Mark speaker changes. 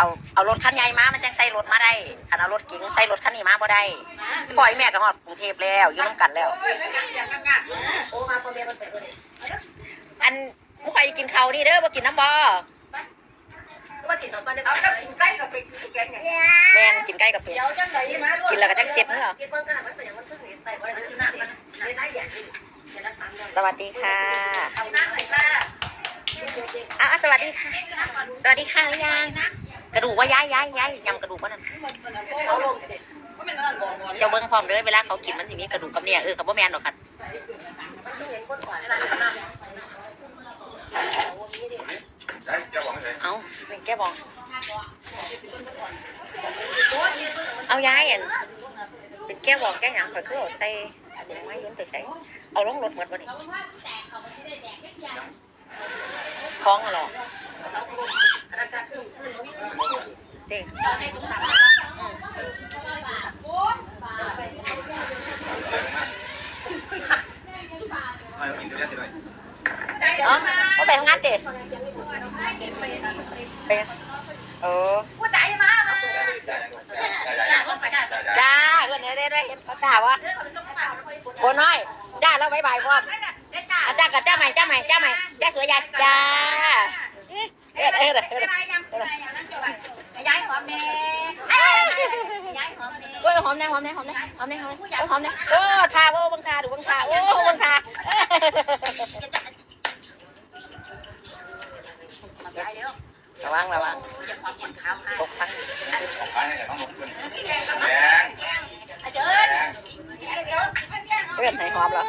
Speaker 1: เอาเอารถคันใหญ่มา มันจังใส่รถมาได้คันเอารถเก๋งใส่รถคันนี้มาบ่ได้ปล่อยแม่ก็ฮอดกรุงเทพแล้วอยู่นํกันแล้ว
Speaker 2: โอ้มาคนเดียวคนเดียวเลย
Speaker 1: อันมุข่อยกินข้าวนี่เด้อบ่กินน้ำบ่
Speaker 2: ว่าติดต่อกันเอาแล้วใกล้กับไปแกงไง
Speaker 1: แม่นกินไก่กับเป็ด
Speaker 2: เดี๋ยวจังไหนมา
Speaker 1: กินแล้วก็จังเสร็จเนาะ
Speaker 2: กินเบิ่งกันมันเป็นอย่างมันเพิ่งเห็นใส่ไว้แล้วที่นั่นมันได้ได้อย่างนี้เดี๋ยวละสามเดือน
Speaker 1: สวัสดีค่ะ
Speaker 2: เอาหน้าหน่อยค่ะ
Speaker 1: อ้าวสวัสดีค่ะ สวัสดีค่ะหรือยัง กระดูกว่าย้ายย้ายย้ายยำกระดูกว่านั่น
Speaker 2: เขาลงเด็กว่าเป็นอะไรบอกบอก
Speaker 1: เจ้าเบิ้งพร้อมเด้อเวลาเขากินมันสิมีกระดูกกับเนี่ยเออกับบ่แม่นดอกค่ะ
Speaker 2: มันต้องเห็นคนก่อนอะไรนะ
Speaker 3: ได้จะบอกให้เลย
Speaker 1: เอ้าเป็นแก้บองเอาย้ายอันเป็นแก้บองแก้หยังข่อยคือเอาใส่อันนี้ไม้ย้นไปใส่เอาลงรถหมดบ่นี่คล้องอะไร เด้
Speaker 3: ไม่ต้องกินเยอะๆหน่อย
Speaker 1: เนาะเอาไปทำงานเด็ดไปเออ ห็นเขาจ้าว่า
Speaker 2: เรื่องของสมบัติ
Speaker 1: โบน้อยจ้าแล้วบายบายพ่อ
Speaker 2: ได้จ้า
Speaker 1: อาจ้ากับจ้าใหม่จ้าใหม่จ้าใหม่จ้าสวยยาจ้าเออเออเออ
Speaker 2: ได้ไหมยังได้ยังนั่งจบย้ายหอมแม่ย้ายหอมแม่
Speaker 1: โอ้ยหอมแน่หอมแน่หอมแน่หอมแน่หอมแน่หอมแน่โอ้ทาโอ้บังทาดูบังทาโอ้บังทา
Speaker 2: ย้ายแล้ว
Speaker 1: ระวังระวัง
Speaker 2: อย่าความคนขาวค่ะ
Speaker 1: ตกทั้ง
Speaker 3: ของขายให้ทั้งหมดแดง
Speaker 2: อาจารย์
Speaker 3: แดง
Speaker 2: เดี๋ยว
Speaker 1: เพื่อนไหนหอมเหรอ